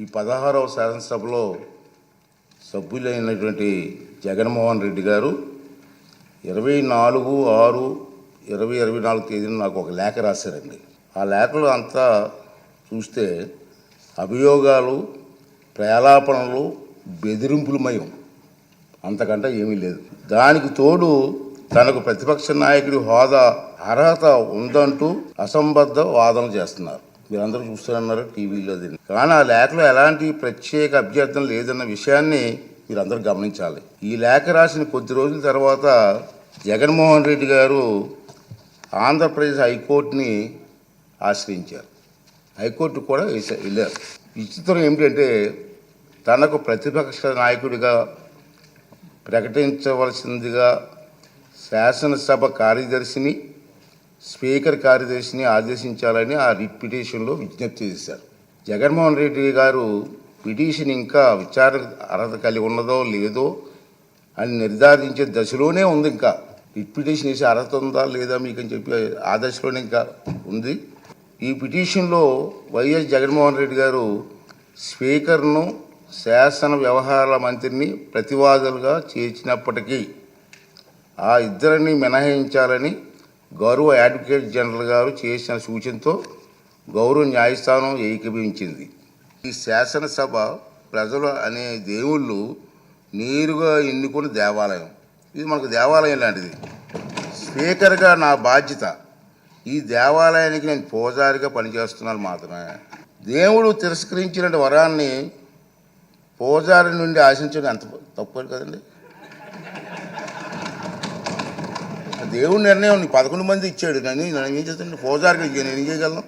ఈ పదహారవ శాసనసభలో సభ్యులైనటువంటి జగన్మోహన్ రెడ్డి గారు ఇరవై నాలుగు ఆరు ఇరవై ఇరవై నాలుగు తేదీన నాకు ఒక లేఖ రాశారండి. ఆ లేఖలో అంతా చూస్తే అభియోగాలు ప్రేలాపనలు బెదిరింపులమయం. అంతకంటే ఏమీ లేదు. దానికి తోడు తనకు ప్రతిపక్ష నాయకుడి హోదా అర్హత ఉందంటూ అసంబద్ధ వాదన చేస్తున్నారు. మీరందరూ చూస్తున్నారు టీవీలో దీన్ని. కానీ ఆ లేఖలో ఎలాంటి ప్రత్యేక అభ్యర్థన లేదన్న విషయాన్ని మీరందరూ గమనించాలి. ఈ లేఖ రాసిన కొద్ది రోజుల తర్వాత జగన్మోహన్ రెడ్డి గారు ఆంధ్రప్రదేశ్ హైకోర్టుని ఆశ్రయించారు. హైకోర్టు కూడా వెళ్ళారు. విచిత్రం ఏమిటంటే తనకు ప్రతిపక్ష నాయకుడిగా ప్రకటించవలసిందిగా శాసనసభ కార్యదర్శిని స్పీకర్ కార్యదర్శిని ఆదేశించాలని ఆ రిట్ పిటిషన్లో విజ్ఞప్తి చేశారు. జగన్మోహన్ రెడ్డి గారు పిటిషన్ ఇంకా విచారణ అర్హత కలిగి ఉన్నదో లేదో అని నిర్ధారించే దశలోనే ఉంది ఇంకా. రిట్ పిటిషన్ వేసే అర్హత ఉందా లేదా మీకు అని చెప్పి ఆ దశలోనే ఇంకా ఉంది. ఈ పిటిషన్లో వైఎస్ జగన్మోహన్ రెడ్డి గారు స్పీకర్ను శాసన వ్యవహారాల మంత్రిని ప్రతివాదులుగా చేర్చినప్పటికీ ఆ ఇద్దరిని మినహాయించాలని గౌరవ అడ్వకేట్ జనరల్ గారు చేసిన సూచనతో గౌరవ న్యాయస్థానం ఏకీభవించింది. ఈ శాసనసభ ప్రజలు అనే దేవుళ్ళు నేరుగా ఎన్నుకున్న దేవాలయం. ఇది మనకు దేవాలయం లాంటిది. స్పీకర్గా నా బాధ్యత ఈ దేవాలయానికి నేను పూజారిగా పనిచేస్తున్నాను మాత్రమే. దేవుడు తిరస్కరించిన వరాన్ని పూజారి నుండి ఆశించడం ఎంత తప్పు కదండి? దేవుడి నిర్ణయం నీకు పదకొండు మంది ఇచ్చాడు కానీ నేను ఏం చేస్తాను పూజారికి నేను ఏం చేయగలను?